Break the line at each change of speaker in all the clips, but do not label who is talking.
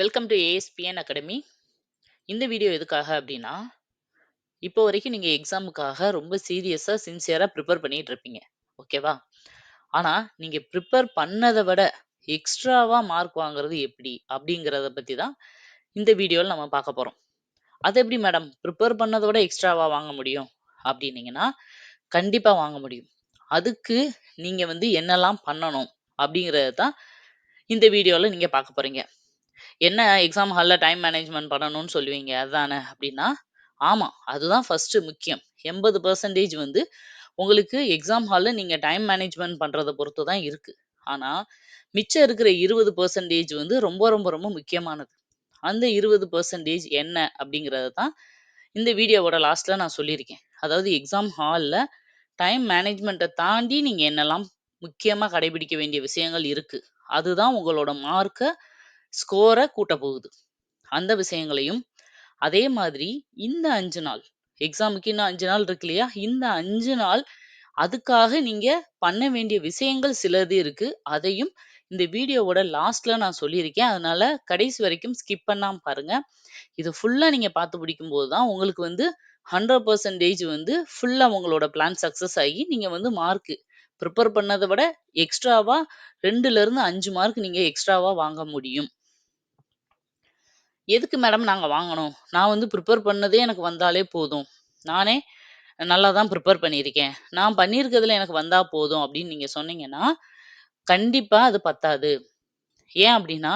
Welcome to ASPN academy. இந்த video எதுக்காக அப்படின்னா இப்போ வரைக்கும் நீங்கள் எக்ஸாமுக்காக ரொம்ப சீரியஸாக சின்சியராக ப்ரிப்பேர் பண்ணிட்டு இருப்பீங்க. ஓகேவா? ஆனால் நீங்கள் ப்ரிப்பேர் பண்ணதை விட எக்ஸ்ட்ராவாக மார்க் வாங்குறது எப்படி? அப்படிங்கிறத பற்றி தான் இந்த வீடியோவில் நம்ம பார்க்க போகிறோம் அது எப்படி மேடம் ப்ரிப்பேர் பண்ணத விட எக்ஸ்ட்ராவாக வாங்க முடியும்? அப்படின்னீங்கன்னா கண்டிப்பாக வாங்க முடியும். அதுக்கு நீங்கள் வந்து என்னெல்லாம் பண்ணணும்? அப்படிங்கிறத தான் இந்த வீடியோவில் நீங்கள் பார்க்க போகிறீங்க என்ன எக்ஸாம் ஹால்ல டைம் மேனேஜ்மெண்ட் பண்ணணும்னு சொல்லுவீங்க அதானே? அப்படின்னா ஆமா. அதுதான் ஃபஸ்ட்டு முக்கியம். 80% வந்து உங்களுக்கு எக்ஸாம் ஹாலில் நீங்கள் டைம் மேனேஜ்மெண்ட் பண்ணுறதை பொறுத்து தான் இருக்குது ஆனால் மிச்சம் இருக்கிற 20% வந்து ரொம்ப ரொம்ப ரொம்ப முக்கியமானது. அந்த 20% என்ன? அப்படிங்கிறத தான் இந்த வீடியோவோட லாஸ்ட்டில் நான் சொல்லியிருக்கேன். அதாவது எக்ஸாம் ஹாலில் டைம் மேனேஜ்மெண்ட்டை தாண்டி நீங்கள் என்னெல்லாம் முக்கியமாக கடைபிடிக்க வேண்டிய விஷயங்கள் இருக்குது அதுதான் உங்களோட மார்க்கை ஸ்கோரை கூட்டப் போகுது. அந்த விஷயங்களையும், அதே மாதிரி இந்த அஞ்சு நாள், எக்ஸாமுக்கு இன்னும் அஞ்சு நாள் இருக்கு இல்லையா? இந்த அஞ்சு நாள் அதுக்காக நீங்க பண்ண வேண்டிய விஷயங்கள் சிலது இருக்கு. அதையும் இந்த வீடியோவோட லாஸ்ட்ல நான் சொல்லியிருக்கேன். அதனால கடைசி வரைக்கும் ஸ்கிப் பண்ணாம பாருங்க. இது ஃபுல்லா நீங்க பார்த்து முடிக்கும்போது தான் உங்களுக்கு வந்து 100% வந்து ஃபுல்லா உங்களோட பிளான் சக்சஸ் ஆகி, நீங்க வந்து மார்க் ப்ரிப்பேர் பண்ணதை விட எக்ஸ்ட்ராவா 2லருந்து 5 மார்க் நீங்க எக்ஸ்ட்ராவா வாங்க முடியும். எதுக்கு மேடம் நாங்கள் வாங்கணும்? நான் வந்து ப்ரிப்பேர் பண்ணதே எனக்கு வந்தாலே போதும். நானே நல்லா தான் ப்ரிப்பேர் பண்ணியிருக்கேன். நான் பண்ணியிருக்கிறதுல எனக்கு வந்தால் போதும் அப்படின்னு நீங்கள் சொன்னீங்கன்னா, கண்டிப்பாக அது பத்தாது. ஏன் அப்படின்னா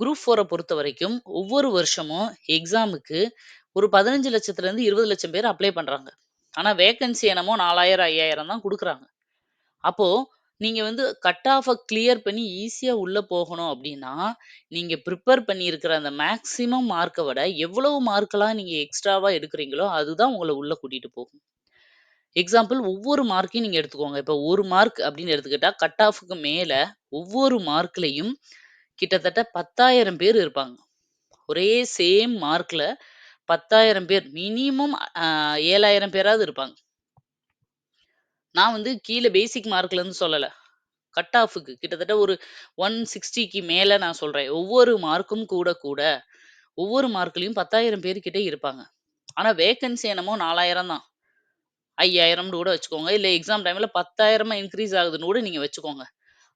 குரூப் போரை பொறுத்த வரைக்கும் ஒவ்வொரு வருஷமும் எக்ஸாமுக்கு ஒரு 15,00,000லேருந்து 20,00,000 பேர் அப்ளை பண்ணுறாங்க ஆனால் வேக்கன்சி என்னமோ 4000, 5000 தான் கொடுக்குறாங்க அப்போது நீங்க வந்து கட் ஆஃப கிளியர் பண்ணி ஈஸியா உள்ள போகணும் அப்படின்னா நீங்க ப்ரிப்பேர் பண்ணியிருக்கிற அந்த மேக்ஸிமம் மார்க்க விட எவ்வளவு மார்க்லாம் நீங்க எக்ஸ்ட்ராவா எடுக்கிறீங்களோ அதுதான் உங்கள உள்ள கூட்டிட்டு போகும். எக்ஸாம்பிள் ஒவ்வொரு மார்க்கையும் நீங்க எடுத்துக்கோங்க. இப்போ 1 மார்க் அப்படின்னு எடுத்துக்கிட்டா, கட் ஆஃப்க்கு மேல ஒவ்வொரு மார்க்லயும் கிட்டத்தட்ட 10,000 பேர் இருப்பாங்க. ஒரே சேம் மார்க்ல 10,000 பேர் மினிமம் அ 7,000 பேராவது இருப்பாங்க. நான் வந்து கீழே பேசிக் மார்க்லருந்து சொல்லலை கட் ஆஃபுக்கு கிட்டத்தட்ட ஒரு ஒன் சிக்ஸ்டிக்கு மேலே நான் சொல்கிறேன் ஒவ்வொரு மார்க்கும் கூட கூட, ஒவ்வொரு மார்க்லேயும் பத்தாயிரம் பேர்கிட்ட இருப்பாங்க. ஆனால் வேக்கன்சி என்னமோ 4000 தான். 5000ன்னு கூட வச்சுக்கோங்க. இல்லை எக்ஸாம் டைமில் பத்தாயிரமாக இன்க்ரீஸ் ஆகுதுன்னு கூட நீங்கள் வச்சுக்கோங்க.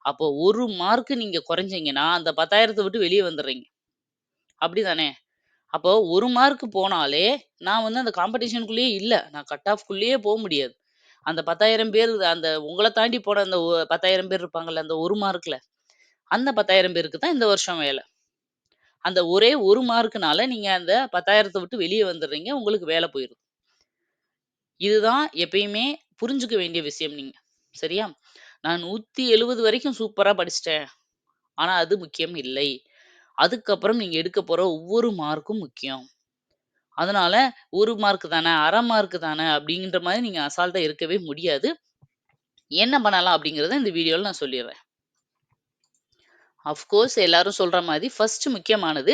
அப்போ ஒரு மார்க் நீங்கள் குறைஞ்சிங்கன்னா அந்த 10,000த்த விட்டு வெளியே வந்துடுறீங்க அப்படி தானே அப்போ ஒரு மார்க் போனாலே, நான் வந்து அந்த காம்படிஷனுக்குள்ளேயே இல்லை நான் கட் ஆஃப்க்குள்ளேயே போக முடியாது. அந்த 10,000 பேர் அந்த உங்கள தாண்டி போன அந்த ஒ 10,000 பேர் இருப்பாங்கல்ல, அந்த 1 மார்க்ல. அந்த 10,000 பேருக்கு தான் இந்த வருஷம் வேல. அந்த ஒரே 1 மார்க்னால நீங்க அந்த 10,000த்த விட்டு வெளிய வந்துர்றீங்க. உங்களுக்கு வேல போயிருது. இதுதான் எப்பயுமே புரிஞ்சுக்க வேண்டிய விஷயம் நீங்க. சரியா? நான் 170 வரைக்கும் சூப்பரா படிச்சுட்டேன். ஆனா அது முக்கியம் இல்லை. அதுக்கப்புறம் நீங்க எடுக்க போற ஒவ்வொரு மார்க்கும் முக்கியம். அதனால ஒரு மார்க் தானே, அரை மார்க் தானே அப்படிங்கிற மாதிரி நீங்க அசால்ட்டா இருக்கவே முடியாது. என்ன பண்ணலாம் அப்படிங்கிறத இந்த வீடியோவில் நான் சொல்லிடுறேன் ஆஃப் கோர்ஸ் எல்லாரும் சொல்ற மாதிரி ஃபர்ஸ்ட் முக்கியமானது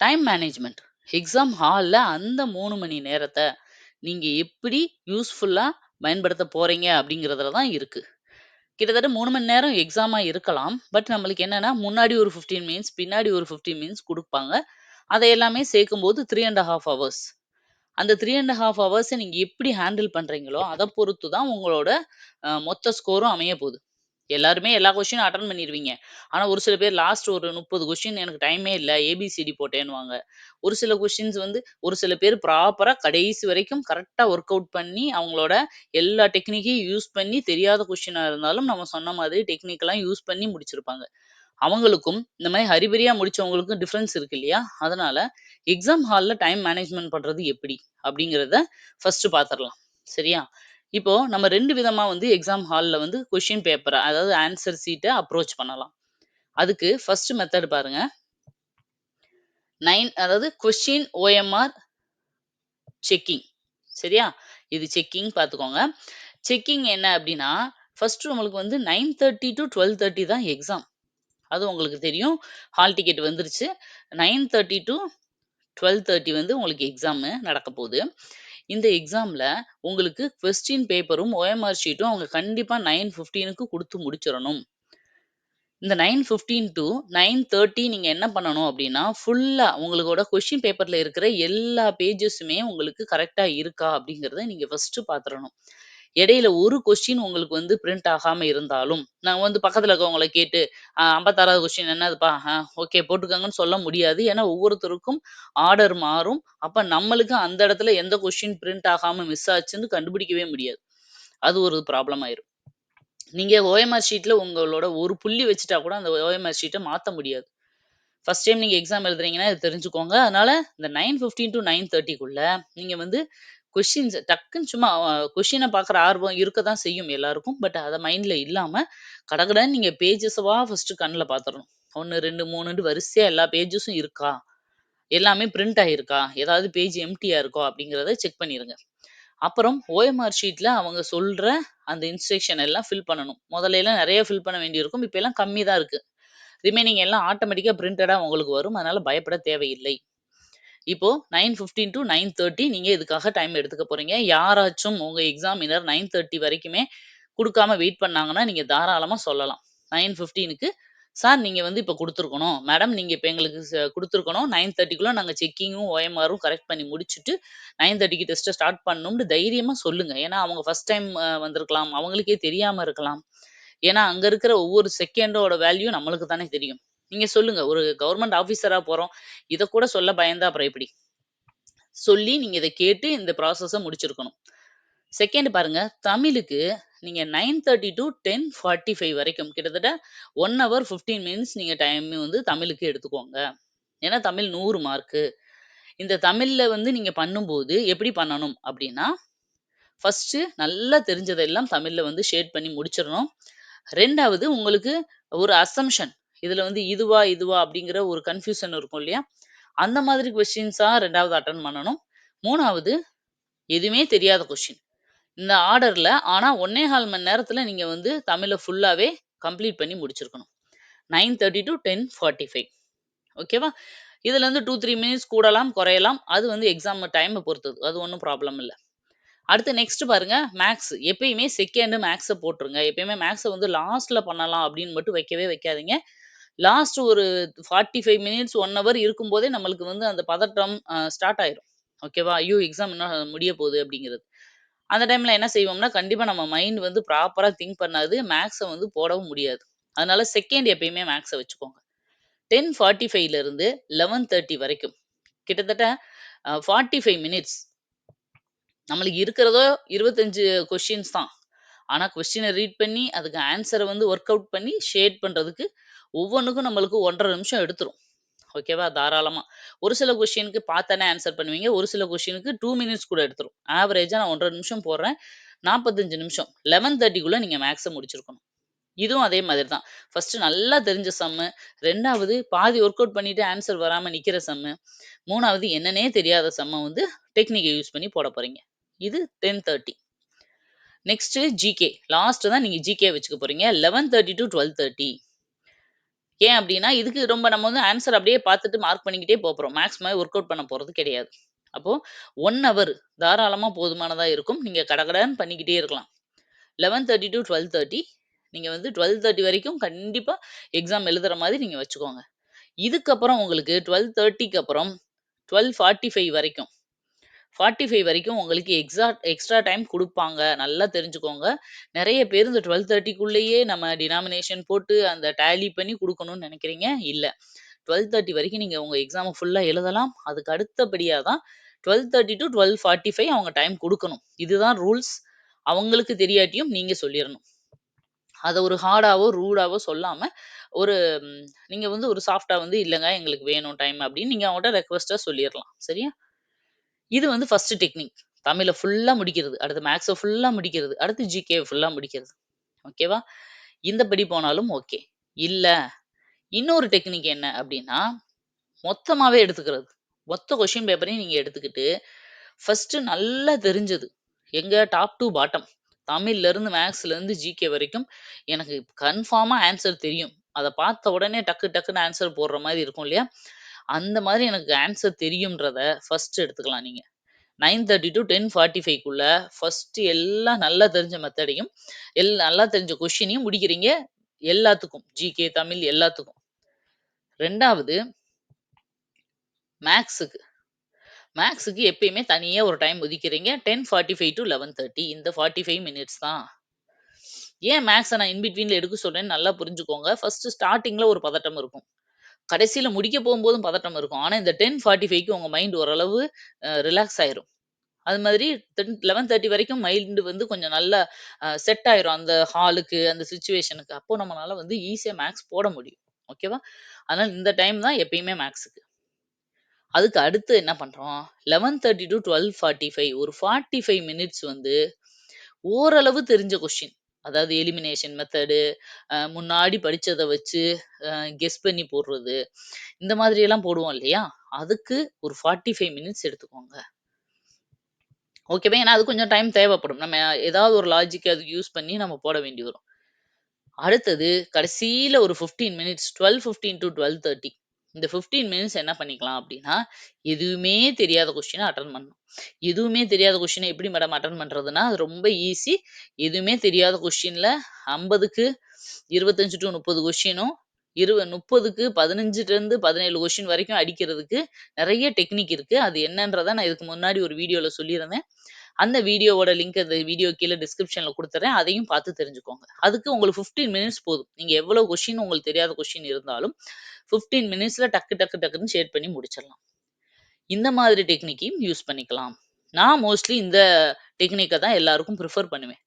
டைம் மேனேஜ்மெண்ட் எக்ஸாம் ஹாலில் அந்த மூணு மணி நேரத்தை நீங்க எப்படி யூஸ்ஃபுல்லா பயன்படுத்த போறீங்க அப்படிங்கிறதுல தான் இருக்கு. கிட்டத்தட்ட மூணு மணி நேரம் எக்ஸாமா இருக்கலாம். பட் நம்மளுக்கு என்னன்னா, முன்னாடி ஒரு 15 மினிட்ஸ், பின்னாடி ஒரு 15 மினிட்ஸ் கொடுப்பாங்க அதை எல்லாமே சேர்க்கும்போது 3 1/2 ஹவர்ஸ். அந்த த்ரீ அண்ட் ஹாஃப் ஹவர்ஸை நீங்கள் எப்படி ஹேண்டில் பண்ணுறீங்களோ அதை பொறுத்து தான் உங்களோட மொத்த ஸ்கோரும் அமைய போகுது எல்லாருமே எல்லா கொஸ்டினும் அட்டன் பண்ணிருவீங்க. ஆனால் ஒரு சில பேர் லாஸ்ட் ஒரு 30 கொஸ்டின் எனக்கு டைமே இல்லை ஏபிசிடி போட்டேன்னுவாங்க. ஒரு சில கொஸ்டின்ஸ் வந்து ஒரு சில பேர் ப்ராப்பராக கடைசி வரைக்கும் கரெக்டாக ஒர்க் அவுட் பண்ணி, அவங்களோட எல்லா டெக்னிக்கையும் யூஸ் பண்ணி தெரியாத கொஷினாக இருந்தாலும் நம்ம சொன்ன மாதிரி டெக்னிக்கெல்லாம் யூஸ் பண்ணி முடிச்சிருப்பாங்க. அவங்களுக்கும் இந்த மாதிரி ஹரிபரியா முடிச்சவங்களுக்கும் டிஃப்ரென்ஸ் இருக்கு இல்லையா? அதனால எக்ஸாம் ஹாலில் டைம் மேனேஜ்மெண்ட் பண்றது எப்படி? அப்படிங்கிறத ஃபர்ஸ்ட் பார்த்துடலாம் சரியா? இப்போ நம்ம ரெண்டு விதமா வந்து எக்ஸாம் ஹாலில் வந்து கொஷின் பேப்பரை அதாவது ஆன்சர் சீட்டை அப்ரோச் பண்ணலாம். அதுக்கு ஃபர்ஸ்ட் மெத்தட் பாருங்க. நைன் அதாவது கொஷின் ஓஎம்ஆர் செக்கிங். சரியா? இது செக்கிங் பார்த்துக்கோங்க. செக்கிங் என்ன அப்படின்னா ஃபர்ஸ்ட் உங்களுக்கு வந்து nine thirty to twelve thirty தான் எக்ஸாம். அது உங்களுக்கு தெரியும். ஹால் டிக்கெட் வந்துருச்சு. Nine thirty to twelve thirty வந்து உங்களுக்கு எக்ஸாமு நடக்க போகுது இந்த எக்ஸாம்ல உங்களுக்கு கொஸ்டின் பேப்பரும், ஓஎம்ஆர் ஷீட்டும் அவங்க கண்டிப்பா 9:15க்கு குடுத்து முடிச்சிரணும். இந்த nine fifteen to nine thirty நீங்க என்ன பண்ணணும் அப்படின்னா ஃபுல்லா உங்களோட கொஸ்டின் பேப்பர்ல இருக்கிற எல்லா பேஜஸுமே உங்களுக்கு கரெக்டாக இருக்கா அப்படிங்கிறத நீங்க ஃபஸ்ட்டு பாத்துறணும். இடையில ஒரு கொஸ்டின் உங்களுக்கு வந்து பிரிண்ட் ஆகாம இருந்தாலும், நான் வந்து பக்கத்துல இருக்கவங்கள கேட்டு, ஐம்பத்தாறாவது கொஸ்டின் என்னதுப்பா? ஓகே போட்டுக்கோங்கன்னு சொல்ல முடியாது. ஏன்னா ஒவ்வொருத்தருக்கும் ஆர்டர் மாறும். அப்ப நம்மளுக்கு அந்த இடத்துல எந்த கொஸ்டின் பிரிண்ட் ஆகாம மிஸ் ஆச்சுன்னு கண்டுபிடிக்கவே முடியாது. அது ஒரு ப்ராப்ளம் ஆயிரும். நீங்க ஓஎம்ஆர் ஷீட்ல உங்களோட ஒரு புள்ளி வச்சுட்டா கூட அந்த ஓஎம்ஆர் ஷீட்டை மாத்த முடியாது. ஃபர்ஸ்ட் டைம் நீங்க எக்ஸாம் எழுதுறீங்கன்னா இது தெரிஞ்சுக்கோங்க. அதனால இந்த நைன் ஃபிஃப்டின் டு நைன் தேர்ட்டிக்குள்ள நீங்க வந்து கொஷின்ஸ் டக்குன்னு சும்மா கொஷினை பார்க்குற ஆர்வம் இருக்க தான் செய்யும் எல்லாருக்கும். பட் அதை மைண்டில் இல்லாமல் கடகடன்னு நீங்கள் பேஜஸவாக ஃபர்ஸ்ட்டு கண்ல பாத்துறணும். 1, 2, 3ன்ட்டு வரிசையா எல்லா பேஜஸும் இருக்கா? எல்லாமே பிரிண்ட் ஆகிருக்கா ஏதாவது பேஜ் எம்டியாக இருக்கா? அப்படிங்கிறத செக் பண்ணிடுங்க அப்புறம் ஓஎம்ஆர் ஷீட்டில் அவங்க சொல்கிற அந்த இன்ஸ்ட்ரக்ஷன் எல்லாம் ஃபில் பண்ணணும். முதலையெல்லாம் நிறைய ஃபில் பண்ண வேண்டியிருக்கும். இப்போ எல்லாம் கம்மி தான் இருக்கு. ரிமைனிங் எல்லாம் ஆட்டோமேட்டிக்காக பிரிண்டடாக உங்களுக்கு வரும். அதனால் பயப்பட தேவையில்லை. இப்போ 9:15 டூ 9:30 நீங்க இதுக்காக டைம் எடுத்துக்க போறீங்க. யாராச்சும் உங்க எக்ஸாமினர் 9:30 வரைக்குமே கொடுக்காம வெயிட் பண்ணாங்கன்னா, நீங்க தாராளமா சொல்லலாம். 9:15க்கு சார் நீங்க வந்து இப்ப கொடுத்துருக்கணும் மேடம் நீங்க இப்ப எங்களுக்கு ச குடுத்துருக்கணும். 9:30க்குள்ள நாங்க செக்கிங்கும், ஓஎம்ஆரும் கரெக்ட் பண்ணி முடிச்சுட்டு நைன் தேர்ட்டிக்கு டெஸ்ட்டை ஸ்டார்ட் பண்ணணும்னு தைரியமா சொல்லுங்க. ஏன்னா அவங்க ஃபர்ஸ்ட் டைம் வந்திருக்கலாம். அவங்களுக்கே தெரியாம இருக்கலாம். ஏன்னா அங்க இருக்கிற ஒவ்வொரு செகண்டோட வேல்யூ நம்மளுக்கு தானே தெரியும். நீங்க சொல்லுங்க. ஒரு கவர்மெண்ட் ஆஃபீஸரா போறோம். இதை கூட சொல்ல பயந்தா அப்புறம் எப்படி? சொல்லி நீங்க இதை கேட்டு இந்த ப்ராசஸ முடிச்சிருக்கணும். செகண்ட் பாருங்க, தமிழுக்கு நீங்க 9:30 டூ 10:45 வரைக்கும் கிட்டத்தட்ட ஒன் ஹவர் 15 மினிட்ஸ் நீங்க டைம் வந்து தமிழுக்கு எடுத்துக்கோங்க. ஏன்னா தமிழ் நூறு மார்க்கு. இந்த தமிழ்ல வந்து நீங்க பண்ணும்போது எப்படி பண்ணணும் அப்படின்னா ஃபர்ஸ்ட்டு நல்லா தெரிஞ்சதெல்லாம் தமிழ்ல வந்து ஷேட் பண்ணி முடிச்சிடணும் ரெண்டாவது உங்களுக்கு ஒரு அசம்ஷன் இதில் வந்து இதுவா? இதுவா? அப்படிங்கிற ஒரு கன்ஃப்யூஷன் இருக்கும் இல்லையா? அந்த மாதிரி கொஷின்ஸாக ரெண்டாவது அட்டன் பண்ணணும். மூணாவது எதுவுமே தெரியாத கொஷின் இந்த ஆர்டர்ல ஆனால் ஒன்னே கால் மணி நேரத்தில் நீங்கள் வந்து தமிழை ஃபுல்லாகவே கம்ப்ளீட் பண்ணி முடிச்சிருக்கணும். Nine thirty to ten forty five ஓகேவா? இதுல இருந்து 2, 3 மினிட்ஸ் கூடலாம், குறையலாம். அது வந்து எக்ஸாம் டைமை பொறுத்தது. அது ஒன்றும் ப்ராப்ளம் இல்லை அடுத்து நெக்ஸ்ட் பாருங்க மேக்ஸ் எப்பயுமே செகண்ட் மேக்ஸை போட்டுருங்க. எப்பயுமே மேக்ஸை வந்து லாஸ்ட்ல பண்ணலாம் அப்படின்னு மட்டும் வைக்கவே வைக்காதீங்க. லாஸ்ட் ஒரு 45 மினிட்ஸ் ஒன் ஹவர் இருக்கும்போதே நம்மளுக்கு வந்து அந்த பதட்டம் ஸ்டார்ட் ஆயிரும். ஓகேவா? ஐயோ! எக்ஸாம் இன்னும் முடிய போகுது அப்படிங்கிறது அந்த டைம்ல என்ன செய்வோம்னா, கண்டிப்பா நம்ம மைண்ட் வந்து ப்ராப்பரா திங்க் பண்ணாது. மேக்ஸை வந்து போடவும் முடியாது. அதனால செகண்ட் எப்பயுமே மேக்ஸை வச்சுக்கோங்க. 10:45ல இருந்து 11:30 வரைக்கும் கிட்டத்தட்ட ஃபார்ட்டி ஃபைவ் மினிட்ஸ். நம்மளுக்கு இருக்கிறதோ இருபத்தஞ்சு கொஷின்ஸ் தான். ஆனால் கொஸ்டினை ரீட் பண்ணி, அதுக்கு ஆன்சரை வந்து ஒர்க் அவுட் பண்ணி ஷேட் பண்ணுறதுக்கு ஒவ்வொன்றுக்கும் நம்மளுக்கு 1 1/2 நிமிஷம் எடுத்துரும். ஓகேவா? தாராளமாக ஒரு சில கொஸ்டினுக்கு பார்த்தானே ஆன்சர் பண்ணுவீங்க. ஒரு சில கொஸ்டினுக்கு டூ மினிட்ஸ் கூட எடுத்துரும். ஆவரேஜாக நான் 1 1/2 நிமிஷம் போடுறேன். 45 நிமிஷம். லெவன் தேர்ட்டிக்குள்ளே நீங்கள் மேக்ஸை முடிச்சிருக்கணும். இதுவும் அதே மாதிரி தான். ஃபர்ஸ்ட் நல்லா தெரிஞ்ச சம்மு. ரெண்டாவது பாதி ஒர்க் அவுட் பண்ணிட்டு ஆன்சர் வராமல் நிற்கிற சம்மு. மூணாவது என்னன்னே தெரியாத சம்மை வந்து டெக்னிக்கை யூஸ் பண்ணி போட போறீங்க. இது 10:30. Next GK. லாஸ்ட் தான் நீங்க ஜிகே வச்சுக்க போறீங்க. 11:30 டூ 12:30. ஏன் அப்படின்னா இதுக்கு ரொம்ப நம்ம வந்து ஆன்சர் அப்படியே பார்த்துட்டு மார்க் பண்ணிக்கிட்டே போகிறோம் மேக்ஸ் மாதிரி ஒர்க் அவுட் பண்ண போறது கிடையாது. அப்போ ஒன் ஹவர் தாராளமா போதுமானதா இருக்கும். நீங்க கடகடன்னு பண்ணிக்கிட்டே இருக்கலாம். Eleven thirty to twelve thirty நீங்க வந்து 12:30 வரைக்கும் கண்டிப்பா எக்ஸாம் எழுதுற மாதிரி நீங்க வச்சுக்கோங்க. இதுக்கப்புறம் உங்களுக்கு 12:30க்கு அப்புறம் 12:45 வரைக்கும் 45 வரைக்கும் உங்களுக்கு எக்ஸா எக்ஸ்ட்ரா டைம் கொடுப்பாங்க நல்லா தெரிஞ்சுக்கோங்க. நிறைய பேர் இந்த 12:30க்குள்ளேயே நம்ம டினாமினேஷன் போட்டு அந்த டேலி பண்ணி கொடுக்கணுன்னு நினைக்கிறீங்க இல்லை டுவெல் தேர்ட்டி வரைக்கும் நீங்கள் உங்கள் எக்ஸாமை ஃபுல்லாக எழுதலாம். அதுக்கு அடுத்தபடியாக தான் twelve thirty to twelve forty five அவங்க டைம் கொடுக்கணும் இதுதான் ரூல்ஸ். அவங்களுக்கு தெரியாட்டியும் நீங்கள் சொல்லிடணும் அதை ஒரு ஹார்டாவோ, ரூடாவோ சொல்லாமல் ஒரு நீங்கள் வந்து ஒரு சாஃப்டாக வந்து இல்லைங்க எங்களுக்கு வேணும் டைம் அப்படின்னு நீங்கள் அவங்கள்ட்ட ரெக்வஸ்ட்டாக சொல்லிடலாம் சரியா? இது வந்து ஃபர்ஸ்ட் டெக்னிக். தமிழ ஃபுல்லா முடிக்கிறது. அடுத்து மேக்ஸை ஃபுல்லா முடிக்கிறது. அடுத்து ஜிகே ஃபுல்லா முடிக்கிறது. ஓகேவா? இந்த படி போனாலும் ஓகே. இல்ல, இன்னொரு டெக்னிக் என்ன அப்படின்னா மொத்தமாவே எடுத்துக்கிறது. மொத்த கொஸ்டின் பேப்பரையும் நீங்க எடுத்துக்கிட்டு, ஃபஸ்ட்டு நல்லா தெரிஞ்சது. எங்க டாப் டூ பாட்டம். தமிழ்ல இருந்து, இருந்து ஜிகே வரைக்கும் எனக்கு கன்ஃபார்மாக ஆன்சர் தெரியும். அத பார்த்த உடனே டக்கு டக்குன்னு ஆன்சர் போடுற மாதிரி இருக்கும் இல்லையா? அந்த மாதிரி எனக்கு ஆன்சர் தெரியும்ன்றத ஃபர்ஸ்ட் எடுத்துக்கலாம் நீங்க. 9:30 டூ 10:45க்குள்ள ஃபர்ஸ்ட் எல்லாம் நல்லா தெரிஞ்ச மெத்தடையும், எல் நல்லா தெரிஞ்ச கொஷினையும் முடிக்கிறீங்க. எல்லாத்துக்கும். ஜிகே, தமிழ் எல்லாத்துக்கும். ரெண்டாவது மேக்ஸுக்கு மேக்ஸுக்கு எப்பயுமே தனியாக ஒரு டைம் ஒதுக்கிறீங்க. 10:45 டூ 11:30 இந்த 45 மினிட்ஸ் தான். ஏன் மேக்ஸை நான் இன்பிட்வீனில் எடுக்க சொல்கிறேன்னு நல்லா புரிஞ்சுக்கோங்க. ஃபர்ஸ்ட் ஸ்டார்டிங்கில் ஒரு பதட்டம் இருக்கும். கடைசியில் முடிக்க போகும்போதும் பதட்டம் இருக்கும். ஆனால் இந்த டென் ஃபார்ட்டி ஃபைவ்க்கு உங்கள் மைண்ட் ஓரளவு ரிலாக்ஸ் ஆயிரும். அது மாதிரி 10 11:30 வரைக்கும் மைண்டு வந்து கொஞ்சம் நல்லா செட் ஆயிரும். அந்த ஹாலுக்கு, அந்த சுச்சுவேஷனுக்கு அப்போ நம்மளால வந்து ஈஸியாக மேக்ஸ் போட முடியும். ஓகேவா? அதனால் இந்த டைம் தான் எப்பயுமே மேக்ஸுக்கு அதுக்கு அடுத்து என்ன பண்ணுறோம் eleven thirty to twelve forty five ஒரு 45 மினிட்ஸ் வந்து ஓரளவு தெரிஞ்ச கொஷின் அதாவது எலிமினேஷன் மெத்தடு, முன்னாடி படிச்சத வச்சு கெஸ் பண்ணி போடுறது. இந்த மாதிரி எல்லாம் போடுவோம் இல்லையா? அதுக்கு ஒரு 45 மினிட்ஸ் எடுத்துக்கோங்க. ஓகேவா? ஏன்னா அது கொஞ்சம் டைம் தேவைப்படும். நம்ம ஏதாவது ஒரு லாஜிக் அது யூஸ் பண்ணி நம்ம போட வேண்டி வரும். அடுத்தது கடைசியில் ஒரு 15 minutes twelve fifteen to twelve thirty இந்த 15 மினிட்ஸ் என்ன பண்ணிக்கலாம் அப்படின்னா எதுவுமே தெரியாத கொஸ்டினை அட்டன் பண்ணணும். எதுவுமே தெரியாத கொஸ்டினை எப்படி மேடம் அட்டன் பண்றதுன்னா, அது ரொம்ப ஈஸி. எதுவுமே தெரியாத கொஸ்டினில் ஐம்பதுக்கு இருபத்தஞ்சு டு முப்பது கொஸ்டினும், இரு 30க்கு 15லேருந்து 17 கொஸ்டின் வரைக்கும் அடிக்கிறதுக்கு நிறைய டெக்னிக் இருக்கு. அது என்னன்றதை நான் இதுக்கு முன்னாடி ஒரு வீடியோல சொல்லியிருந்தேன். அந்த வீடியோவோட லிங்க் அந்த வீடியோ கீழே டிஸ்கிரிப்ஷனில் கொடுத்துறேன் அதையும் பார்த்து தெரிஞ்சுக்கோங்க. அதுக்கு உங்களுக்கு 15 மினிட்ஸ் போதும். நீங்கள் எவ்வளோ கொஷின் உங்களுக்கு தெரியாத கொஷின் இருந்தாலும் ஃபிஃப்டீன் மினிட்ஸில் டக்கு டக்கு டக்குன்னு ஷேட் பண்ணி முடிச்சிடலாம். இந்த மாதிரி டெக்னிக்கையும் யூஸ் பண்ணிக்கலாம். நான் மோஸ்ட்லி இந்த டெக்னிக்கை தான் எல்லாருக்கும் ப்ரிஃபர் பண்ணுவேன்.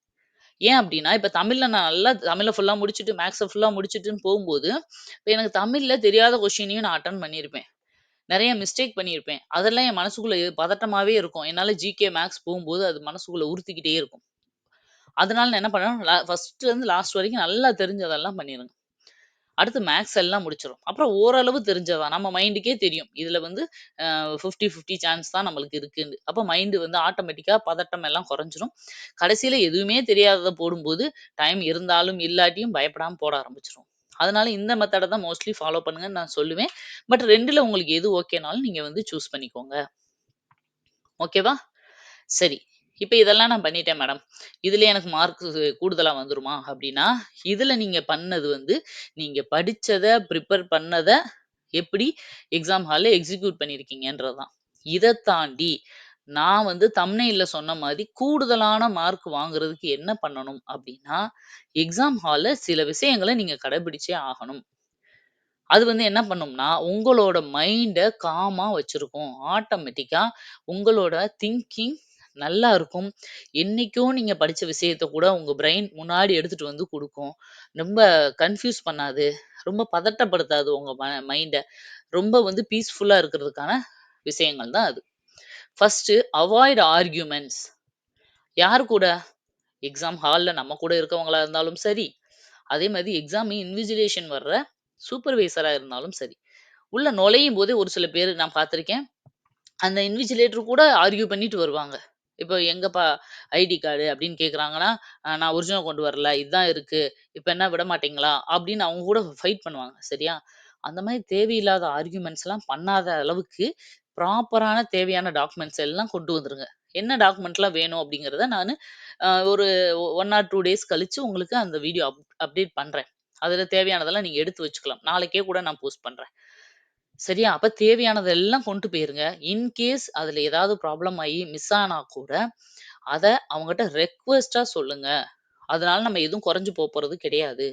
ஏன் அப்படின்னா இப்போ தமிழில் நான் நல்லா தமிழை ஃபுல்லாக முடிச்சுட்டு, மேக்ஸை ஃபுல்லாக முடிச்சுட்டுன்னு போகும்போது, இப்போ எனக்கு தமிழில் தெரியாத கொஷினையும் நான் அட்டன் பண்ணியிருப்பேன். நிறைய மிஸ்டேக் பண்ணியிருப்பேன். அதெல்லாம் என் மனசுக்குள்ள பதட்டமாவே இருக்கும். என்னால ஜிகே, மேக்ஸ் போகும்போது அது மனசுக்குள்ள உறுத்திக்கிட்டே இருக்கும். அதனால நான் என்ன பண்ணணும் லா ஃபர்ஸ்ட்லேருந்து லாஸ்ட் வரைக்கும் நல்லா தெரிஞ்சதெல்லாம் பண்ணிருங்க. அடுத்து மேக்ஸ் எல்லாம் முடிச்சிடும் அப்புறம் ஓரளவு தெரிஞ்சதான். நம்ம மைண்டுக்கே தெரியும். இதுல வந்து ஃபிஃப்டி ஃபிஃப்டி சான்ஸ் தான் நம்மளுக்கு இருக்குன்னு. அப்போ மைண்டு வந்து ஆட்டோமேட்டிக்கா பதட்டம் எல்லாம் குறைஞ்சிரும். கடைசியில எதுவுமே தெரியாததை போடும்போது, டைம் இருந்தாலும் இல்லாட்டியும் பயப்படாம போட ஆரம்பிச்சிடும் அதனால இந்த மெத்தட தான் மோஸ்ட்லி ஃபாலோ பண்ணுங்கன்னு நான் சொல்லுவேன். பட் ரெண்டுல உங்களுக்கு எது ஓகேனாலும் நீங்க வந்து சூஸ் பண்ணிக்கோங்க. ஓகேவா? சரி. இப்ப இதெல்லாம் நான் பண்ணிட்டேன் மேடம். இதுல எனக்கு மார்க் கூடுதலா வந்துருமா? அப்படின்னா இதுல நீங்க பண்ணது வந்து, நீங்க படிச்சத, பிரிப்பேர் பண்ணத எப்படி எக்ஸாம் ஹாலில் எக்ஸிக்யூட் பண்ணியிருக்கீங்கன்றது தான். இத தாண்டி நான் வந்து தம்ப்நெயில்ல சொன்ன மாதிரி கூடுதலான மார்க் வாங்குறதுக்கு என்ன பண்ணணும் அப்படின்னா எக்ஸாம் ஹால்ல சில விஷயங்களை நீங்க கடைபிடிச்சே ஆகணும். அது வந்து என்ன பண்ணும்னா, உங்களோட மைண்டை காமா வச்சிருக்கும். ஆட்டோமேட்டிக்கா உங்களோட திங்கிங் நல்லா இருக்கும். என்னைக்கும் நீங்க படிச்ச விஷயத்த கூட உங்க பிரெயின் முன்னாடி எடுத்துட்டு வந்து கொடுக்கும் ரொம்ப கன்ஃப்யூஸ் பண்ணாது. ரொம்ப பதட்டப்படுத்தாது உங்க ம ரொம்ப வந்து பீஸ்ஃபுல்லா இருக்கிறதுக்கான விஷயங்கள் தான் அது. ஃபஸ்ட்டு அவாய்ட் ஆர்கியூமெண்ட்ஸ் யார் கூட? எக்ஸாம் ஹால்ல நம்ம கூட இருக்கவங்களா இருந்தாலும் சரி, அதே மாதிரி எக்ஸாம் இன்விஜிலேஷன் வர்ற சூப்பர்வைசரா இருந்தாலும் சரி. உள்ள நுழையும்போதே ஒரு சில பேர் நான் பார்த்துருக்கேன். அந்த இன்விஜிலேட்டர் கூட ஆர்கியூ பண்ணிட்டு வருவாங்க. இப்போ எங்கப்பா ஐடி கார்டு அப்படின்னு கேட்குறாங்கன்னா, நான் ஒரிஜினல் கொண்டு வரல. இதுதான் இருக்கு. இப்ப என்ன விட மாட்டீங்களா? அப்படின்னு அவங்க கூட ஃபைட் பண்ணுவாங்க. சரியா? அந்த மாதிரி தேவையில்லாத ஆர்கியூமெண்ட்ஸ்லாம் பண்ணாத அளவுக்கு ப்ராப்பரான தேவையான டாக்குமெண்ட்ஸ் எல்லாம் கொண்டு வந்துருங்க. என்ன டாக்குமெண்ட்லாம் வேணும் அப்படிங்கிறத நானு ஒரு ஒன் ஆர் டூ டேஸ் கழிச்சு உங்களுக்கு அந்த வீடியோ அப் அப்டேட் பண்றேன். அதுல தேவையானதெல்லாம் நீங்க எடுத்து வச்சுக்கலாம். நாளைக்கே கூட நான் போஸ்ட் பண்றேன். சரியா? அப்போ தேவையானதெல்லாம் கொண்டு போயிருங்க. இன்கேஸ் அதில் அதுல ஏதாவது ப்ராப்ளம் ஆகி மிஸ் ஆனா கூட, அதை அவங்ககிட்ட ரெக்வெஸ்ட்டா சொல்லுங்க. அதனால நம்ம எதுவும் குறைஞ்சு போகிறது கிடையாது.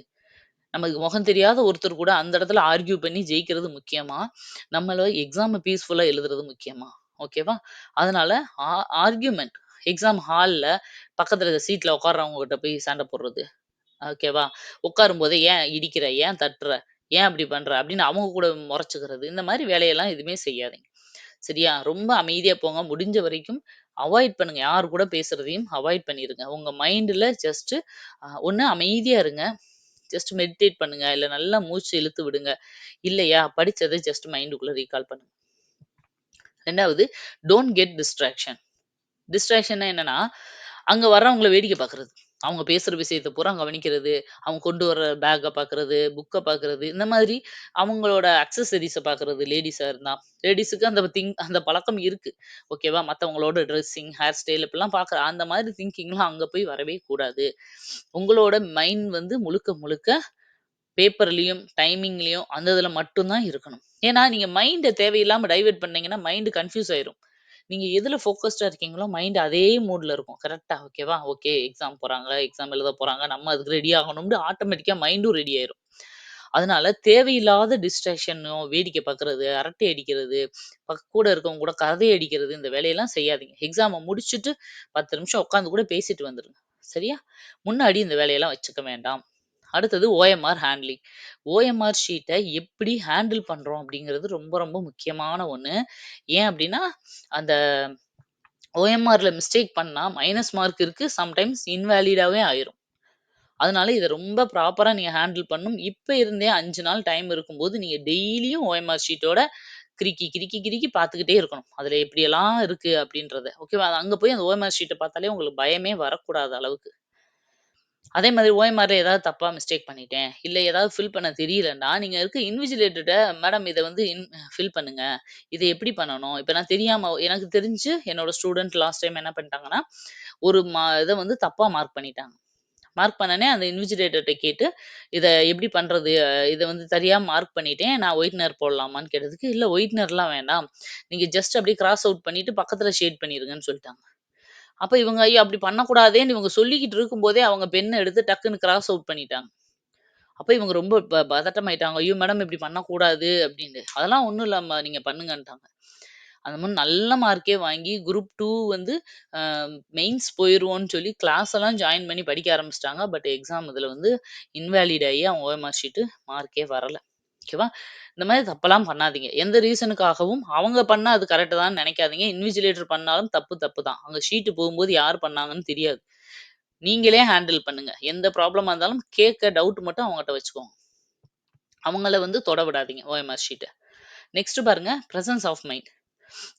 நமக்கு முகம் தெரியாத ஒருத்தர் கூட அந்த இடத்துல ஆர்கியூ பண்ணி ஜெயிக்கிறது முக்கியமா? நம்மள எக்ஸாம பீஸ்ஃபுல்லா எழுதுறது முக்கியமா? ஓகேவா? அதனால ஆ ஹாலில் எக்ஸாம் ஹால்ல பக்கத்துல சீட்ல உட்கார்றவங்ககிட்ட போய் சண்டை போடுறது. ஓகேவா? உட்காரும் போதே "ஏன் இடிக்கிற? ஏன் தட்டுற? ஏன் அப்படி பண்ற?" அப்படின்னு அவங்க கூட முறைச்சுக்கிறது. இந்த மாதிரி வேலையெல்லாம் எதுவுமே செய்யாதீங்க. சரியா? ரொம்ப அமைதியா போங்க. முடிஞ்ச வரைக்கும் அவாய்ட் பண்ணுங்க. யார் கூட பேசுறதையும் அவாய்ட் பண்ணிருங்க. உங்க மைண்ட்ல ஜஸ்ட் அ ஒண்ணு அமைதியா இருங்க. ஜஸ்ட் மெடிடேட் பண்ணுங்க. இல்ல நல்லா மூச்சு இழுத்து விடுங்க. இல்லையா படிச்சதை ஜஸ்ட் மைண்டுக்குள்ள ரீகால் பண்ணுங்க. ரெண்டாவது டோன்ட் கெட் டிஸ்ட்ராக்ஷன். டிஸ்ட்ராக்ஷன்னா என்னன்னா, அங்க வர்றவங்களை வேடிக்கை பாக்குறது அவங்க பேசுற விஷயத்த பூரா கவனிக்கிறது. அவங்க கொண்டு வர பேக்க பார்க்கறது புக்க பார்க்கறது இந்த மாதிரி அவங்களோட அக்சஸரீஸ பார்க்கறது லேடீஸா இருந்தா. லேடீஸுக்கு அந்த திங் அந்த பழக்கம் இருக்கு. ஓகேவா? மத்தவங்களோட ட்ரெஸ்ஸிங், ஹேர் ஸ்டைல் இப்படிலாம் பார்க்குற அந்த மாதிரி திங்கிங்லாம் அங்க போய் வரவே கூடாது. உங்களோட மைண்ட் வந்து முழுக்க முழுக்க பேப்பர்லயும், டைமிங்லயும் அந்த இதுல மட்டும் தான் இருக்கணும். ஏன்னா, நீங்க மைண்ட தேவையில்லாம டைவர்ட் பண்ணீங்கன்னா, மைண்ட் கன்ஃப்யூஸ் ஆயிரும். நீங்க எதுல ஃபோக்கஸ்டா இருக்கீங்களோ, மைண்ட் அதே மூட்ல இருக்கும். கரெக்ட்டா? ஓகேவா? ஓகே எக்ஸாம் போறாங்க, எக்ஸாம் எழுத போறாங்க. நம்ம அதுக்கு ரெடி ஆகணும்னு ஆட்டோமேட்டிக்கா மைண்டும் ரெடி ஆயிரும். அதனால தேவையில்லாத டிஸ்ட்ராக்ஷனோ, வேடிக்கை பார்க்கறது அரட்டை அடிக்கிறது, பக் கூட இருக்கவங்க கூட கதை அடிக்கிறது, இந்த வேலையெல்லாம் செய்யாதீங்க. எக்ஸாம முடிச்சுட்டு 10 நிமிஷம் உட்காந்து கூட பேசிட்டு வந்துருங்க. சரியா? முன்னாடி இந்த வேலையெல்லாம் வச்சுக்க வேண்டாம். அடுத்தது ஓஎம்ஆர் ஹேண்ட்லிங். ஓஎம்ஆர் ஷீட்டை எப்படி ஹேண்டில் பண்ணுறோம் அப்படிங்கிறது ரொம்ப ரொம்ப முக்கியமான ஒன்று ஏன் அப்படின்னா, அந்த ஓஎம்ஆரில் மிஸ்டேக் பண்ணால் மைனஸ் மார்க் இருக்கு. சம்டைம்ஸ் இன்வேலிடாவே ஆயிரும். அதனால இதை ரொம்ப ப்ராப்பராக நீங்கள் ஹேண்டில் பண்ணும் இப்போ இருந்தே அஞ்சு நாள் டைம் இருக்கும்போது, நீங்கள் டெய்லியும் ஓஎம்ஆர் ஷீட்டோட கிரிக்கி கிரிக்கி கிறுக்கி பார்த்துக்கிட்டே இருக்கணும். அதில் எப்படியெல்லாம் இருக்குது அப்படின்றத. ஓகேவா? அங்கே போய் அந்த ஓஎம்ஆர் ஷீட்டை பார்த்தாலே உங்களுக்கு பயமே வரக்கூடாத அளவுக்கு. அதே மாதிரி ஓஎம்ஆர்ல ஏதாவது தப்பா மிஸ்டேக் பண்ணிட்டேன். இல்ல ஏதாவது ஃபில் பண்ண தெரியலன்னா, நீங்க இருக்க இன்விஜிலேட்டர்ட்ட மேடம் இத வந்து இன் ஃபில் பண்ணுங்க. இதை எப்படி பண்ணணும்? இப்ப நான் தெரியாம எனக்கு தெரிஞ்சு என்னோட ஸ்டூடண்ட் லாஸ்ட் டைம் என்ன பண்ணிட்டாங்கன்னா, ஒரு மா இத வந்து தப்பா மார்க் பண்ணிட்டாங்க. மார்க் பண்ணனே அந்த இன்விஜிலேட்டர்ட்ட கேட்டு, "இத எப்படி பண்றது? இத வந்து சரியா மார்க் பண்ணிட்டேன். நான் ஒயிட்னர் போடலாமான்னு?" கேட்டதுக்கு, "இல்ல ஒயிட்னர்லாம் வேண்டாம். நீங்க ஜஸ்ட் அப்படியே கிராஸ் அவுட் பண்ணிட்டு பக்கத்துல ஷேட் பண்ணிருங்கன்னு" சொல்லிட்டாங்க. அப்ப இவங்க ஐயோ! அப்படி பண்ணக்கூடாதேன்னு இவங்க சொல்லிக்கிட்டு இருக்கும்போதே, அவங்க பெண்ணை எடுத்து டக்குன்னு கிராஸ் அவுட் பண்ணிட்டாங்க. அப்ப இவங்க ரொம்ப ப பதட்டமாயிட்டாங்க. "ஐயோ! மேடம் இப்படி பண்ணக்கூடாது" அப்படின்னு. "அதெல்லாம் ஒண்ணும் இல்லாம நீங்க பண்ணுங்கன்ட்டாங்க." அந்த மாதிரி நல்ல மார்க்கே வாங்கி குரூப் டூ வந்து மெயின்ஸ் போயிடுவோன்னு சொல்லி கிளாஸ் எல்லாம் ஜாயின் பண்ணி படிக்க ஆரம்பிச்சிட்டாங்க பட் எக்ஸாம் இதுல வந்து இன்வேலிட் ஆகி அவங்க ஓஎம்ஆர் ஷீட்டு மார்க்கே வரல. ஓகேவா? இந்த மாதிரி தப்பெல்லாம் பண்ணாதீங்க. எந்த ரீசனுக்காகவும் அவங்க பண்ணால் அது கரெக்டு தான் நினைக்காதீங்க இன்விஜிலேட்டர் பண்ணாலும் தப்பு தப்பு தான். அங்கே ஷீட்டு போகும்போது யார் பண்ணாங்கன்னு தெரியாது. நீங்களே ஹேண்டில் பண்ணுங்க. எந்த ப்ராப்ளமாக இருந்தாலும் கேட்க டவுட் மட்டும் அவங்ககிட்ட வச்சுக்கோங்க. அவங்கள வந்து தொட விடாதீங்க ஓஎம்ஆர் ஷீட்டை நெக்ஸ்ட் பாருங்க ப்ரெசன்ஸ் ஆஃப் மைண்ட்.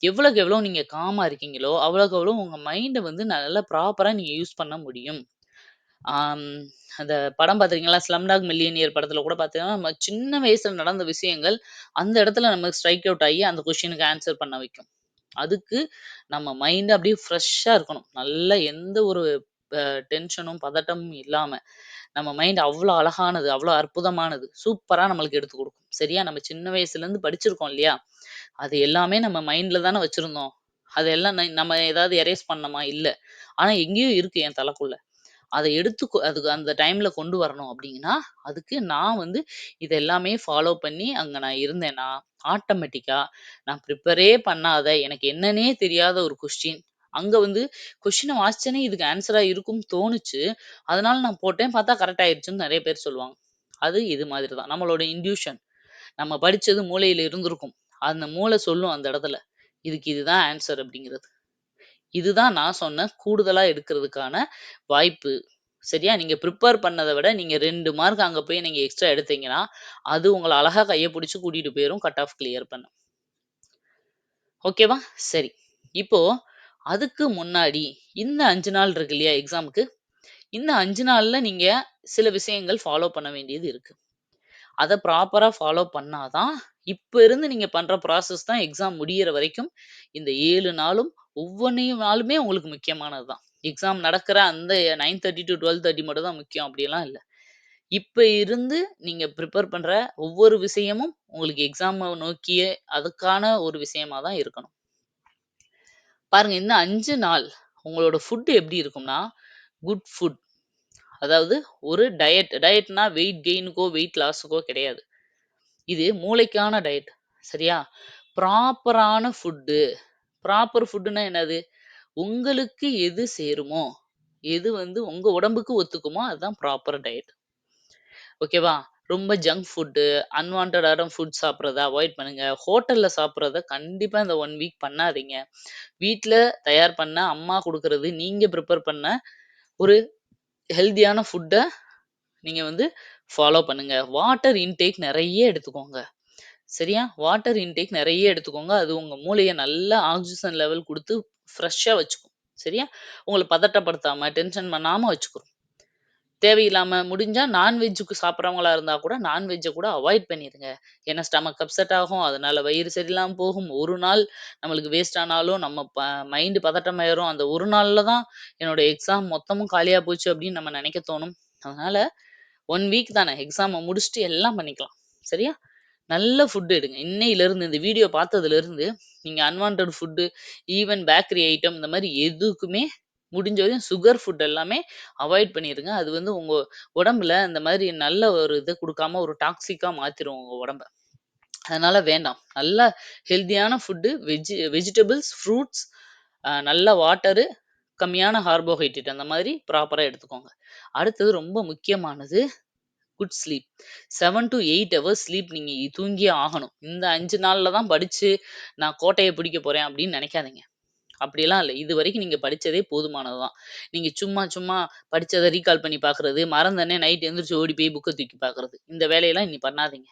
எவ்வளோக்கு எவ்வளோ நீங்கள் காமாக இருக்கீங்களோ, அவ்வளோக்கு அவ்வளோ உங்கள் மைண்டை வந்து நல்லா ப்ராப்பராக நீங்கள் யூஸ் பண்ண முடியும். அந்த படம் பார்த்துருக்கீங்களா? ஸ்லம்டாக் மில்லியனியர் படத்துல கூட பார்த்தீங்கன்னா, நம்ம சின்ன வயசுல நடந்த விஷயங்கள், அந்த இடத்துல நமக்கு ஸ்ட்ரைக் அவுட் ஆகி அந்த கொஷினுக்கு ஆன்சர் பண்ண வைக்கும். அதுக்கு நம்ம மைண்ட் அப்படியே ஃப்ரெஷ்ஷாக இருக்கணும். நல்லா எந்த ஒரு டென்ஷனும், பதட்டமும் இல்லாமல் நம்ம மைண்ட் அவ்வளோ அழகானது, அவ்வளோ அற்புதமானது. சூப்பராக நம்மளுக்கு எடுத்து கொடுக்கும் சரியா? நம்ம சின்ன வயசுலேருந்து படிச்சிருக்கோம் இல்லையா? அது எல்லாமே நம்ம மைண்ட்ல தானே வச்சுருந்தோம் அதெல்லாம் ந நம்ம ஏதாவது எரேஸ் பண்ணோமா? இல்லை ஆனால் எங்கேயும் இருக்குது என் தலைக்குள்ள. அதை எடுத்து கொ அதுக்கு அந்த டைம்ல கொண்டு வரணும் அப்படிங்கன்னா அதுக்கு நான் வந்து இத எல்லாமே ஃபாலோ பண்ணி அங்க நான் இருந்தேன்னா, ஆட்டோமேட்டிக்கா நான் ப்ரிப்பரே பண்ணாத, எனக்கு என்னன்னே தெரியாத ஒரு கொஸ்டின், அங்க வந்து கொஸ்டினை வாசிச்சேனே இதுக்கு ஆன்சராக இருக்கும்னு தோணுச்சு. அதனால நான் போட்டேன். பார்த்தா கரெக்ட் ஆயிடுச்சுன்னு நிறைய பேர் சொல்லுவாங்க. அது இது மாதிரி தான். நம்மளோட இன்டியூஷன் நம்ம படித்தது மூளையில் இருந்திருக்கும். அந்த மூளை சொல்லும் அந்த இடத்துல. இதுக்கு இதுதான் ஆன்சர் அப்படிங்கிறது இதுதான் நான் சொன்ன கூடுதலா எடுக்கிறதுக்கான வாய்ப்பு. சரியா? நீங்க ப்ரிப்பேர் பண்ணதை விட நீங்க ரெண்டு மார்க் அங்க போய் நீங்க எக்ஸ்ட்ரா எடுத்தீங்கன்னா, அது உங்களை அழகா கையை பிடிச்சி கூட்டிட்டு போயிரும் கட் ஆஃப் கிளியர் பண்ண. ஓகேவா? சரி. இப்போ அதுக்கு முன்னாடி இந்த அஞ்சு நாள் இருக்கு இல்லையா எக்ஸாம்க்கு? இந்த அஞ்சு நாள்ல நீங்க சில விஷயங்கள் ஃபாலோ பண்ண வேண்டியது இருக்கு. அதை ப்ராப்பரா ஃபாலோ பண்ணாதான் இப்போ இருந்து நீங்கள் பண்ணுற ப்ராசஸ் தான் எக்ஸாம் முடியிற வரைக்கும், இந்த ஏழு நாளும் ஒவ்வொன்றையும் நாளுமே உங்களுக்கு முக்கியமானது தான். எக்ஸாம் நடக்கிற அந்த nine thirty to twelve thirty மட்டும் தான் முக்கியம் அப்படிலாம் இல்லை இப்போ இருந்து நீங்கள் ப்ரிப்பேர் பண்ணுற ஒவ்வொரு விஷயமும் உங்களுக்கு எக்ஸாமை நோக்கிய அதுக்கான ஒரு விஷயமா தான் இருக்கணும். பாருங்க இந்த அஞ்சு நாள் உங்களோட ஃபுட் எப்படி இருக்கும்னா, குட் ஃபுட். அதாவது ஒரு டயட். டயட்னா வெயிட் கெயினுக்கோ, வெயிட் லாஸுக்கோ கிடையாது. இது மூளைக்கான டயட். சரியா? ப்ராப்பரான ஃபுட்டு. ப்ராப்பர் ஃபுட்டுன்னா என்னது? உங்களுக்கு எது சேருமோ, எது வந்து உங்க உடம்புக்கு ஒத்துக்குமோ அதுதான் ப்ராப்பர் டயட். ஓகேவா? ரொம்ப ஜங்க் ஃபுட்டு, அன்வான்டடான ஃபுட் சாப்பிட்றத அவாய்ட் பண்ணுங்க. ஹோட்டல்ல சாப்பிட்றத கண்டிப்பாக இந்த ஒன் வீக் பண்ணாதீங்க. வீட்டில் தயார் பண்ண அம்மா கொடுக்கறது நீங்க ப்ரிப்பேர் பண்ண ஒரு ஹெல்தியான ஃபுட்டை நீங்கள் வந்து ஃபாலோ பண்ணுங்க. வாட்டர் இன்டேக் நிறைய எடுத்துக்கோங்க. சரியா? வாட்டர் இன்டேக் நிறைய எடுத்துக்கோங்க. அது உங்க மூளையை நல்லா ஆக்சிஜன் லெவல் கொடுத்து ஃப்ரெஷ்ஷாக வச்சுக்கும். சரியா? உங்களை பதட்டப்படுத்தாம, டென்ஷன் பண்ணாம வச்சுக்கிறோம் தேவையில்லாம முடிஞ்சா நான்வெஜ்ஜுக்கு சாப்பிட்றவங்களா இருந்தா கூட நான்வெஜ்ஜை கூட அவாய்ட் பண்ணிடுங்க ஏன்னா ஸ்டமக் அப்செட் ஆகும். அதனால வயிறு சரியில்லாமல் போகும். ஒரு நாள் நம்மளுக்கு வேஸ்ட் ஆனாலும் நம்ம ப மைண்டு பதட்டமாயிரும். அந்த ஒரு நாள்ல தான் என்னோட எக்ஸாம் மொத்தமும் காலியாக போச்சு அப்படின்னு நம்ம நினைக்க தோணும். அதனால ஒன் வீக் தானே. எக்ஸாமை முடிச்சுட்டு எல்லாம் பண்ணிக்கலாம். சரியா? நல்ல ஃபுட்டு எடுங்க. இன்னையிலேருந்து இந்த வீடியோ பார்த்ததுலருந்து நீங்கள் unwant food, even bakery item இந்த மாதிரி எதுக்குமே முடிஞ்ச வரையும் சுகர் ஃபுட் எல்லாமே அவாய்ட் பண்ணிடுங்க அது வந்து உங்கள் உடம்புல இந்த மாதிரி நல்ல ஒரு இதை கொடுக்காம ஒரு டாக்ஸிக்காக மாற்றிடும் உங்கள் உடம்ப. அதனால வேண்டாம். நல்ல ஹெல்த்தியான ஃபுட்டு, வெஜி வெஜிடபிள்ஸ், ஃப்ரூட்ஸ், நல்ல வாட்டரு, கம்மியான கார்போஹைட்ரேட் அந்த மாதிரி ப்ராப்பராக எடுத்துக்கோங்க. அடுத்தது ரொம்ப முக்கியமானது good sleep. Seven to eight hours sleep நீங்கள் தூங்கியே ஆகணும். இந்த அஞ்சு நாளில் தான் படித்து நான் கோட்டையை பிடிக்க போகிறேன் அப்படின்னு நினைக்காதீங்க அப்படிலாம் இல்லை இது வரைக்கும் நீங்கள் படித்ததே போதுமானது தான். நீங்கள் சும்மா சும்மா படித்ததை ரீகால் பண்ணி பார்க்குறது, மறந்தனே நைட் எழுந்திரிச்சு ஓடி போய் புக்கை தூக்கி பார்க்குறது. இந்த வேலையெல்லாம் இனி பண்ணாதீங்க.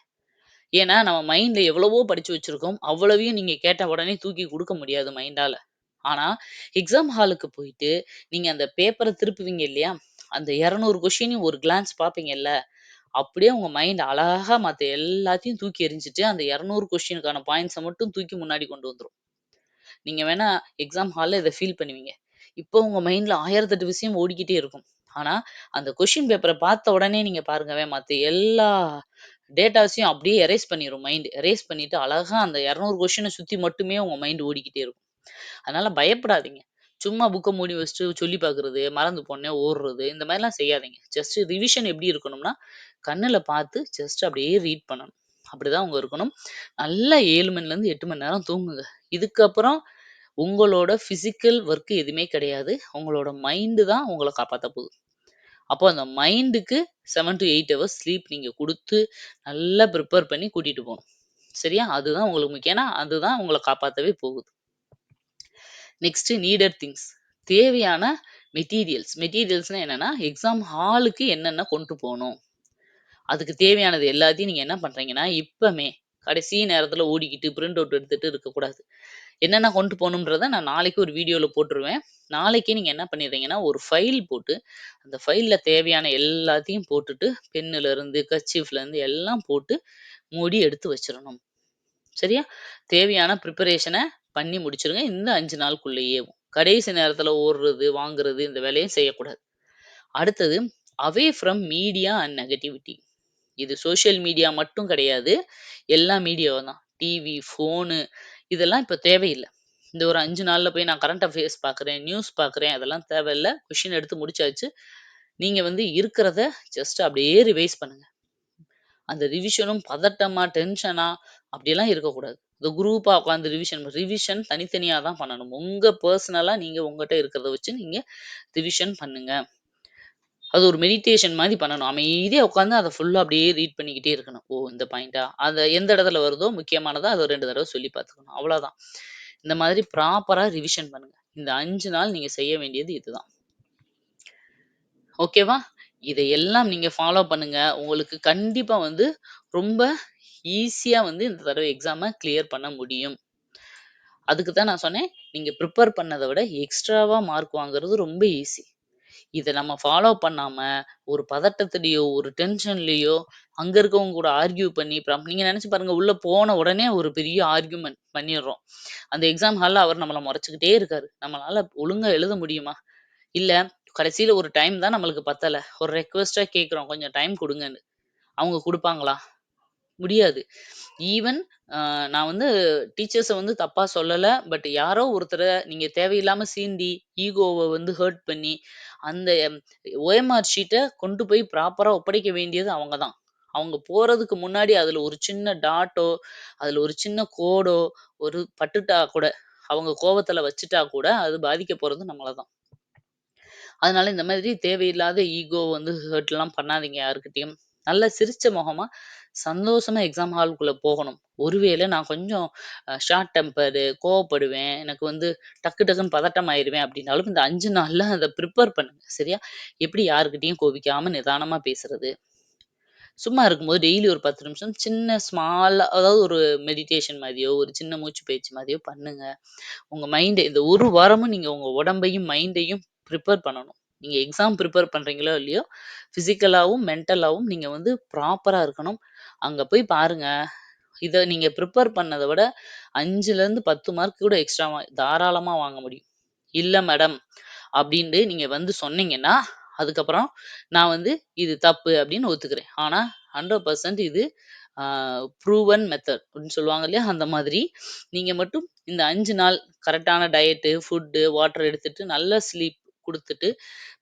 ஏன்னா நம்ம மைண்டில் எவ்வளவோ படித்து வச்சுருக்கோம் அவ்வளவையும் நீங்கள் கேட்ட உடனே தூக்கி கொடுக்க முடியாது மைண்டால் ஆனா எக்ஸாம் ஹாலுக்கு போயிட்டு நீங்க அந்த பேப்பரை திருப்புவீங்க இல்லையா? அந்த இரநூறு கொஷினையும் ஒரு கிளான்ஸ் பார்ப்பீங்கல்ல, அப்படியே உங்க மைண்ட் அழகா மத்த எல்லாத்தையும் தூக்கி எரிஞ்சிட்டு அந்த 200 கொஸ்டினுக்கான பாயிண்ட்ஸை மட்டும் தூக்கி முன்னாடி கொண்டு வந்துரும். நீங்க வேணா எக்ஸாம் ஹால்ல இத ஃபீல் பண்ணுவீங்க. இப்போ உங்க மைண்ட்ல 1008 விஷயம் ஓடிக்கிட்டே இருக்கும். ஆனா அந்த கொஷின் பேப்பரை பார்த்த உடனே நீங்க பாருங்கவே மத்த எல்லா டேட்டாஸையும் அப்படியே எரேஸ் பண்ணிரும் மைண்ட். எரேஸ் பண்ணிட்டு அழகா அந்த இரநூறு கொஷினை சுத்தி மட்டுமே உங்க மைண்ட் ஓடிக்கிட்டே இருக்கும். அதனால பயப்படாதீங்க. சும்மா புக்கை மூடி வச்சுட்டு சொல்லி பார்க்குறது, மறந்து போனோனே ஓடுறது, இந்த மாதிரிலாம் செய்யாதீங்க. ஜஸ்ட் ரிவிஷன் எப்படி இருக்கணும்னா, கண்ணுல பார்த்து ஜஸ்ட் அப்படியே ரீட் பண்ணணும். அப்படிதான் உங்க இருக்கணும். நல்லா ஏழு மணிலேருந்து எட்டு மணி நேரம் தூங்குங்க. இதுக்கப்புறம் உங்களோட பிசிக்கல் ஒர்க் எதுவுமே கிடையாது. உங்களோட மைண்டு தான் உங்களை காப்பாத்த போகுது. அப்போ அந்த மைண்டுக்கு seven to eight hours sleep நீங்க குடுத்து, நல்லா பிரிப்பேர் பண்ணி கூட்டிட்டு போகணும் சரியா? அதுதான் உங்களுக்கு முக்கியம். ஏன்னா, அதுதான் உங்களை காப்பாத்தவே போகுது. Next needed things. தேவையான மெட்டீரியல்ஸ். மெட்டீரியல்ஸ்னால் என்னென்னா எக்ஸாம் ஹாலுக்கு என்னென்ன கொண்டு போகணும் அதுக்கு தேவையானது எல்லாத்தையும் நீங்கள் என்ன பண்ணுறீங்கன்னா இப்பமே கடைசி நேரத்தில் ஓடிக்கிட்டு பிரிண்ட் அவுட் எடுத்துகிட்டு இருக்கக்கூடாது. என்னென்ன கொண்டு போகணுன்றத நான் நாளைக்கு ஒரு வீடியோவில் போட்டுருவேன். நாளைக்கே நீங்கள் என்ன பண்ணிடுறீங்கன்னா, ஒரு ஃபைல் போட்டு, அந்த ஃபைலில் தேவையான எல்லாத்தையும் போட்டுட்டு, பென்னிலருந்து கர்ச்சீஃப்லேருந்து எல்லாம் போட்டு மூடி எடுத்து வச்சிடணும் சரியா? தேவையான ப்ரிப்பரேஷனை பண்ணி முடிச்சிருங்க இந்த அஞ்சு நாளுக்குள்ளேயேவும். கடைசி நேரத்தில் ஓடுறது, வாங்குறது இந்த வேலையும் செய்யக்கூடாது. அடுத்தது away from media and negativity. இது சோஷியல் மீடியா மட்டும் கிடையாது. எல்லா மீடியாவும் தான். டிவி, ஃபோனு இதெல்லாம் இப்போ தேவையில்லை இந்த ஒரு அஞ்சு நாளில் போய் நான் கரண்ட் அஃபேர்ஸ் பார்க்குறேன், நியூஸ் பார்க்குறேன் அதெல்லாம் தேவையில்ல. கொஷின் எடுத்து முடிச்சாச்சு. நீங்கள் வந்து இருக்கிறத ஜஸ்ட் அப்படியே ரிவைஸ் பண்ணுங்கள் அந்த ரிவிஷனும் பதட்டமா, டென்ஷனா அப்படியெல்லாம் இருக்கக்கூடாது. இந்த குரூப்பாக உட்காந்து ரிவிஷன் ரிவிஷன் தனித்தனியாக தான் பண்ணணும். உங்கள் பர்சனலாக நீங்கள் உங்கள்கிட்ட இருக்கிறத வச்சு நீங்க ரிவிஷன் பண்ணுங்க. அது ஒரு மெடிடேஷன் மாதிரி பண்ணணும். அமைதியாக உட்காந்து அதை ஃபுல்லாக அப்படியே ரீட் பண்ணிக்கிட்டே இருக்கணும். ஓ! இந்த பாயிண்ட்டா? அதை எந்த இடத்துல வருதோ முக்கியமானதாக அதை ரெண்டு தடவை சொல்லி பார்த்துக்கணும். அவ்வளோதான். இந்த மாதிரி ப்ராப்பராக ரிவிஷன் பண்ணுங்க. இந்த அஞ்சு நாள் நீங்கள் செய்ய வேண்டியது இதுதான். ஓகேவா? இதையெல்லாம் நீங்க ஃபாலோ பண்ணுங்க. உங்களுக்கு கண்டிப்பா வந்து ரொம்ப ஈஸியா வந்து இந்த தடவ எக்ஸாம கிளியர் பண்ண முடியும். அதுக்கு தான் நான் சொன்னேன், நீங்க ப்ரிப்பேர் பண்ணத விட எக்ஸ்ட்ராவா மார்க் வாங்குறது ரொம்ப ஈஸி. இத நம்ம ஃபாலோ பண்ணாம, ஒரு பதட்டத்திலயோ, ஒரு டென்ஷன்லயோ, அங்க இருக்கவங்க கூட ஆர்க்யூ பண்ணி அப்புறம் நீங்க நெனச்சு பாருங்க, உள்ள போன உடனே ஒரு பெரிய ஆர்க்யூமென்ட் பண்ணிர்றோம். அந்த எக்ஸாம் ஹால்ல அவர் நம்மள மொறச்சுக்கிட்டே இருக்காரு. நம்மளால ஒழுங்கா எழுத முடியுமா? இல்ல கடைசியில ஒரு டைம் தான் நம்மளுக்கு பத்தலை ஒரு ரெக்வெஸ்ட்டா கேட்குறோம். கொஞ்சம் டைம் கொடுங்கன்னு அவங்க கொடுப்பாங்களா முடியாது. ஈவன் நான் வந்து டீச்சர்ஸை வந்து தப்பாக சொல்லலை பட் யாரோ ஒருத்தரை நீங்க தேவையில்லாம சீண்டி, ஈகோவை வந்து ஹர்ட் பண்ணி, அந்த ஓஎம்ஆர் ஷீட்டை கொண்டு போய் ப்ராப்பராக ஒப்படைக்க வேண்டியது அவங்க தான். அவங்க போறதுக்கு முன்னாடி அதில் ஒரு சின்ன டாட்டோ, அதில் ஒரு சின்ன கோடோ, ஒரு பட்டுட்டா கூட, அவங்க கோவத்துல வச்சுட்டா கூட, அது பாதிக்க போகிறது நம்மளை தான். அதனால இந்த மாதிரி தேவையில்லாத ஈகோ வந்து ஹர்ட்லாம் பண்ணாதீங்க யார்கிட்டயும். நல்லா சிரிச்ச முகமா, சந்தோஷமா எக்ஸாம் ஹாலுக்குள்ள போகணும். ஒருவேளை நான் கொஞ்சம் அ ஷார்ட் டெம்பரு கோவப்படுவேன். எனக்கு வந்து டக்கு டக்குன்னு பதட்டம் ஆயிடுவேன் அப்படின்னாலும், இந்த 5 நாள்ல அத ப்ரிப்பேர் பண்ணுங்க. சரியா? எப்படி யார்கிட்டயும் கோபிக்காம நிதானமா பேசுறது. சும்மா இருக்கும்போது டெய்லி ஒரு 10 நிமிஷம் சின்ன ஸ்மாலா அதாவது ஒரு மெடிடேஷன் மாரியோ, ஒரு சின்ன மூச்சு பயிற்சி மாரியோ பண்ணுங்க. உங்க மைண்ட் இந்த ஒரு வாரமும் நீங்க உங்க உடம்பையும், மைண்டையும் ப்ரிப்பேர் பண்ணணும். நீங்கள் எக்ஸாம் ப்ரிப்பேர் பண்ணுறீங்களோ இல்லையோ, ஃபிசிக்கலாகவும் மென்டலாகவும் நீங்கள் வந்து ப்ராப்பராக இருக்கணும். அங்கே போய் பாருங்க. இதை நீங்கள் ப்ரிப்பேர் பண்ணதை விட 5லருந்து 10 மார்க் கூட எக்ஸ்ட்ரா தாராளமாக வாங்க முடியும். இல்லை மேடம் அப்படின்ட்டு நீங்கள் வந்து சொன்னீங்கன்னா, அதுக்கப்புறம் நான் வந்து இது தப்பு அப்படின்னு ஒத்துக்கிறேன். ஆனால் ஹண்ட்ரட் பர்சன்ட் இது ப்ரூவன் மெத்தட் அப்படின்னு சொல்லுவாங்க இல்லையா? அந்த மாதிரி நீங்கள் மட்டும் இந்த அஞ்சு நாள் கரெக்டான டயட்டு, ஃபுட்டு, வாட்டர் எடுத்துட்டு, நல்ல ஸ்லீப் கொடுத்துட்டு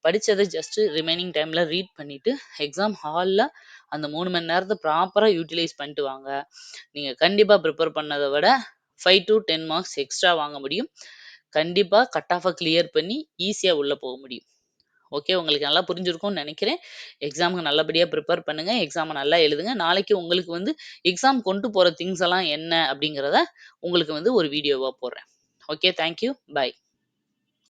படித்ததை ஜஸ்ட் ரிமைனிங் டைமில் ரீட் பண்ணிவிட்டு எக்ஸாம் ஹாலில் அந்த மூணு மணி நேரத்தை ப்ராப்பராக யூட்டிலைஸ் பண்ணிட்டு வாங்க. நீங்கள் கண்டிப்பாக ப்ரிப்பேர் பண்ணதை விட 5-10 மார்க்ஸ் எக்ஸ்ட்ரா வாங்க முடியும். கண்டிப்பாக கட் ஆஃபை கிளியர் பண்ணி ஈஸியாக உள்ளே போக முடியும். ஓகே. உங்களுக்கு நல்லா புரிஞ்சிருக்கும்னு நினைக்கிறேன் எக்ஸாமுக்கு நல்லபடியாக ப்ரிப்பேர் பண்ணுங்க. எக்ஸாமை நல்லா எழுதுங்க. நாளைக்கு உங்களுக்கு வந்து எக்ஸாம் கொண்டு போகிற திங்ஸ் எல்லாம் என்ன அப்படிங்கிறத உங்களுக்கு வந்து ஒரு வீடியோவாக போடுறேன். ஓகே. Thank you. பாய்.